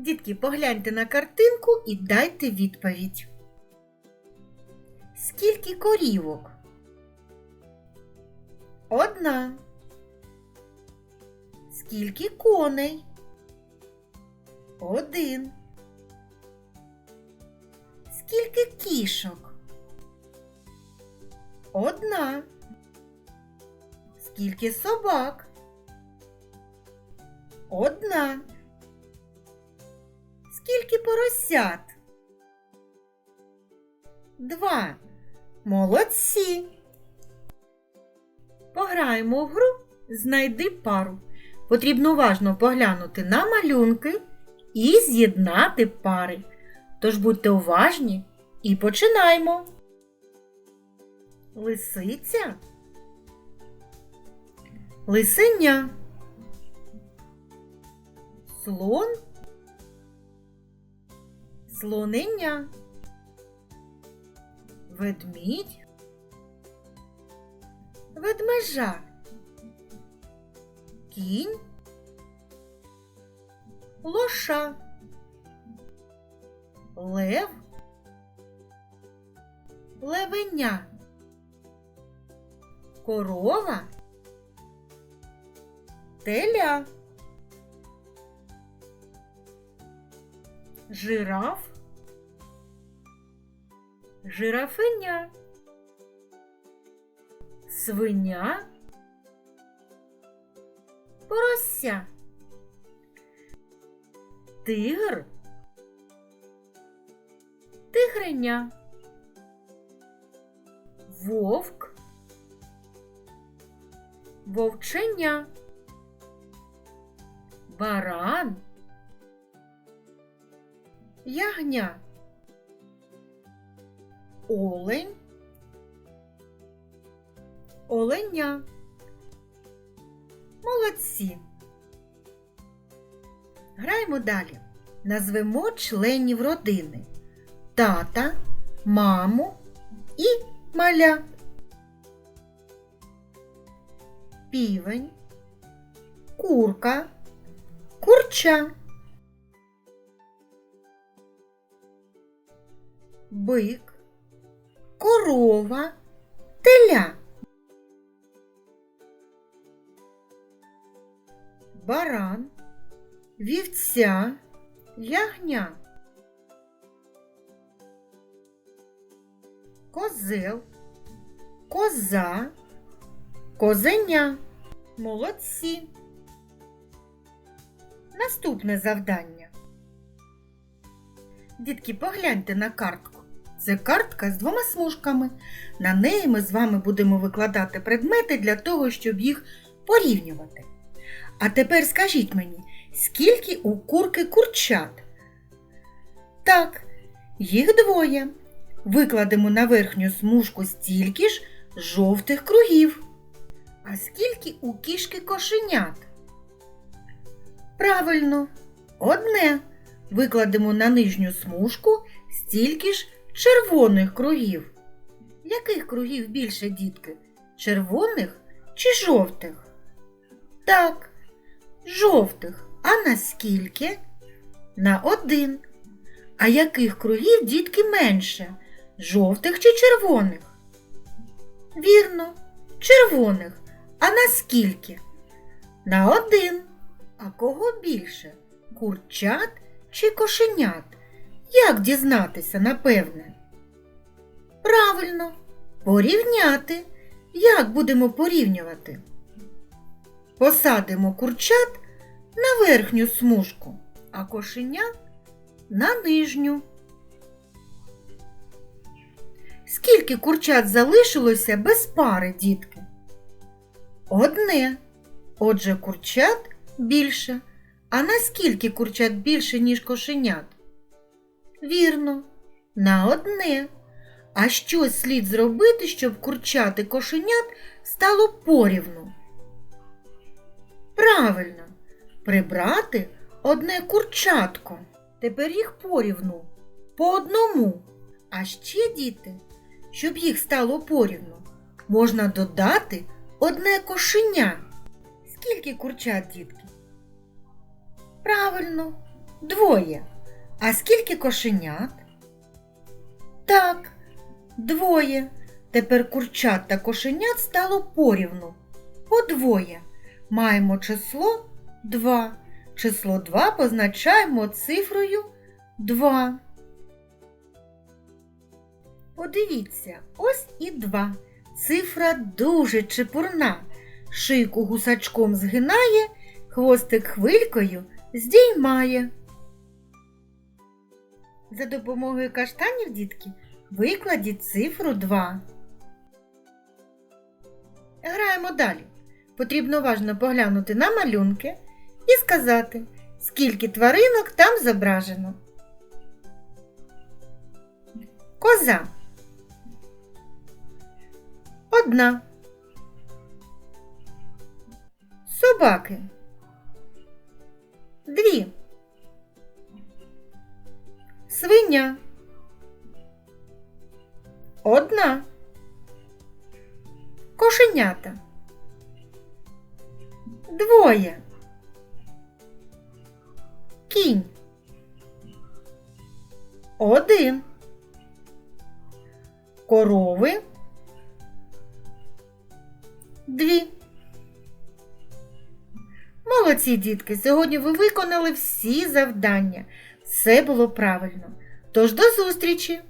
Дітки, погляньте на картинку і дайте відповідь. Скільки корівок? Одна. Скільки коней? Один. Скільки кішок? Одна. Скільки собак? Одна. Скільки поросят? Два. Молодці. Пограємо в гру Знайди пару. Потрібно уважно поглянути на малюнки і з'єднати пари. Тож будьте уважні і починаємо. Лисиця. Лисеня. Слон. Слоненя. Ведмідь. Ведмежа. Кінь. Лоша. Лев. Левеня. Корова. Теля. Жираф. Жирафиня. Свиня. Порося. Тигр. Тигреня. Вовк. Вовченя. Баран. Ягня. Олень. Оленя. Молодці. Граємо далі. Назвемо членів родини. Тата, маму і маля. Півень, курка, курча. Бик, корова, теля. Баран, вівця, ягня. Козел, коза, козеня. Молодці. Наступне завдання. Дітки, погляньте на картку. Це картка з двома смужками. На неї ми з вами будемо викладати предмети для того, щоб їх порівнювати. А тепер скажіть мені, скільки у курки курчат? Так, їх двоє. Викладемо на верхню смужку стільки ж жовтих кругів. А скільки у кішки кошенят? Правильно, одне. Викладемо на нижню смужку стільки ж червоних кругів. Яких кругів більше, дітки? Червоних чи жовтих? Так, жовтих. А на скільки? На один. А яких кругів, дітки, менше? Жовтих чи червоних? Вірно, червоних. А на скільки? На один. А кого більше? Курчат чи кошенят? Як дізнатися, напевне? Правильно, порівняти. Як будемо порівнювати? Посадимо курчат на верхню смужку, а кошенят на нижню. Скільки курчат залишилося без пари, дітки? Одне. Отже, курчат більше. А наскільки курчат більше, ніж кошенят? Вірно, на одне. А що слід зробити, щоб курчат і кошенят стало порівну? Правильно, прибрати одне курчатко. Тепер їх порівну по одному. А ще, діти, щоб їх стало порівну, можна додати одне кошеня. Скільки курчат, дітки? Правильно, Двоє. А скільки кошенят? Так, двоє. Тепер курчат та кошенят стало порівну. По двоє. Маємо число 2. Число 2 позначаємо цифрою 2. Подивіться, ось і 2. Цифра дуже чепурна. Шийку гусачком згинає, хвостик хвилькою здіймає. За допомогою каштанів, дітки, викладіть цифру 2. Граємо далі. Потрібно уважно поглянути на малюнки і сказати, скільки тваринок там зображено. Коза. Одна. Собаки. Дві. Свиня. Одна. Кошенята. Двоє. Кінь. Один. Корови. Дві. Молодці, дітки, сьогодні ви виконали всі завдання. Все було правильно. Тож до зустрічі!